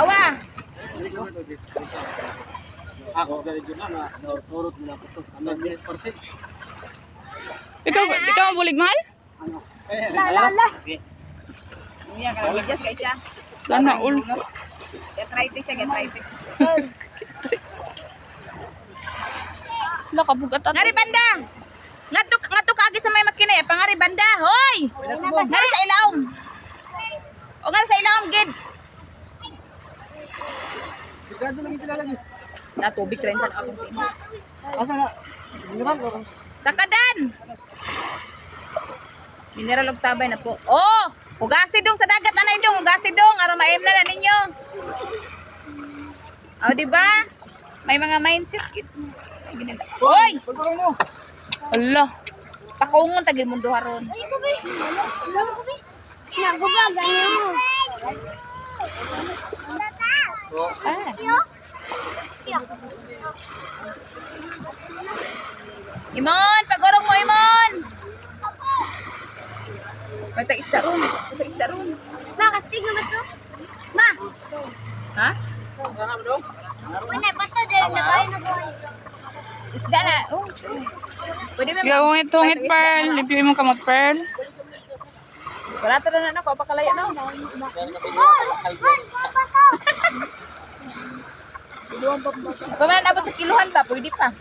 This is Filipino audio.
Awa. Ako dali dyan na, turot mo na to. Ano, minute percent. Ikaw, ikaw ang bulig mahal? Ano? Eh, ala. Iya, kalau bijas guys ya. Lana ul. Gastritis ya, gastritis. Wala ka bugat at. Ngari banda. Ngatuk ngatuk agi sa may makina eh, pangari banda. Hoy. Ngari sa ilawom. O ngari sa ilawom gid. Sigado lang sila lagi. Na tubig rin sa akong timo. Asa na? Mineral ko. Sa kadan. Mineral og tabay na po. Oh, ugasi dong sa dagat anay dong, ugasi dong aron maim na na ninyo. Oh, di ba? May mga mindset kit. Hoy, Pagkulong mo. Ala. pakungon tagil mundo haron. Ah. Imon, pagorong mo Imon. May taisda ron. May taisda ron. Ma, kastig naman to. Ma, Ha? wala ba to? Dahil nagay na ko. Isda na. Oh. Pwede mo. Gawin itong hit pearl. Lipi mo kamot pearl. Wala to na na no. Oh, man, pa to. Paman abot sa kiluhan pa, pwede pa.